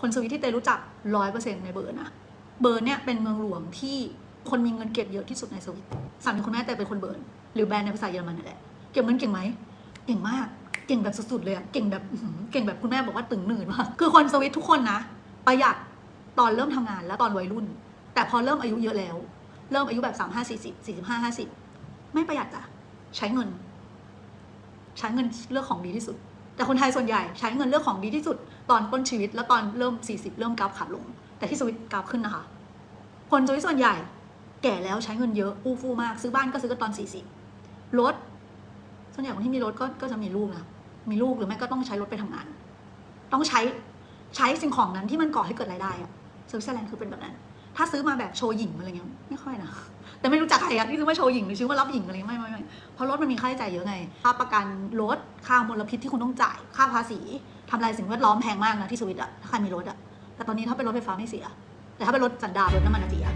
คนสวิตที่เตรู้จักร้อยเปอร์เซ็นต์ในเบิร์นอะเบิร์นเนี่ยเป็นเมืองหลวงที่คนมีเงินเก็บเยอะที่สุดในสวิตสามีคุณแม่แต่เป็นคนเบิร์นหรือแบรนด์ในภาษาเยอรมันนั่นแหละเก็บเงินเก่งไหมเก่งมากเก่งแบบสุดๆเลยอะเก่งแบบเก่งแบบคุณแม่บอกว่าตึงหนืดมากคือคนสวิตทุกคนนะประหยัดตอนเริ่มทำงานและตอนวัยรุ่น แต่พอเริ่มอายุเยอะแล้ว เริ่มอายุแบบสามห้าสี่สิบสี่สิบห้าห้าสิบไม่ประหยัดจ้ะใช้เงิน ใช้เงินเลือกของดีที่สุด แต่คนไทยส่วนใหญ่ใช้เงินเลือกของดีที่สุดตอนต้นชีวิต แล้วตอนเริ่ม 40 เริ่มกราฟขาลง แต่ที่สวิตกราฟขึ้นนะคะ คนสวิตส่วนใหญ่ แก่แล้วใช้เงินเยอะอู้ฟู่มากซื้อบ้านก็ซื้อกันตอน 40รถส่วนใหญ่คนที่มีรถก็ก็จะมีลูกนะมีลูกหรือไม่ก็ต้องใช้รถไปทำงาน ต้องใช้ใช้สิ่งของนั้นที่มันก่อให้เกิดรายได้อะสวิตเซอร์แลนด์คือเป็นแบบนั้น ถ้าซื้อมาแบบโชว์หญิงอะไรเงี้ยไม่ค่อยนะ แต่ไม่รู้จักใครอะที่ซื้อมาโชว์หญิงหรือซื้อมารับหญิงอะไรเงี้ยไม่ไม่ไม่เพราะรถมันมีค่าใช้จ่ายเยอะไง ค่าประกันรถ ค่ามลพิษที่คุณต้องจ่าย ค่าภาษีทำลายสิ่งแวดล้อมแพงมากนะที่สวิตอะถ้าใครมีรถอะแต่ตอนนี้ถ้าเป็นรถไฟฟ้าไม่เสีย แต่ถ้าเป็นรถสันดาปรถน้ำมันอะเสีย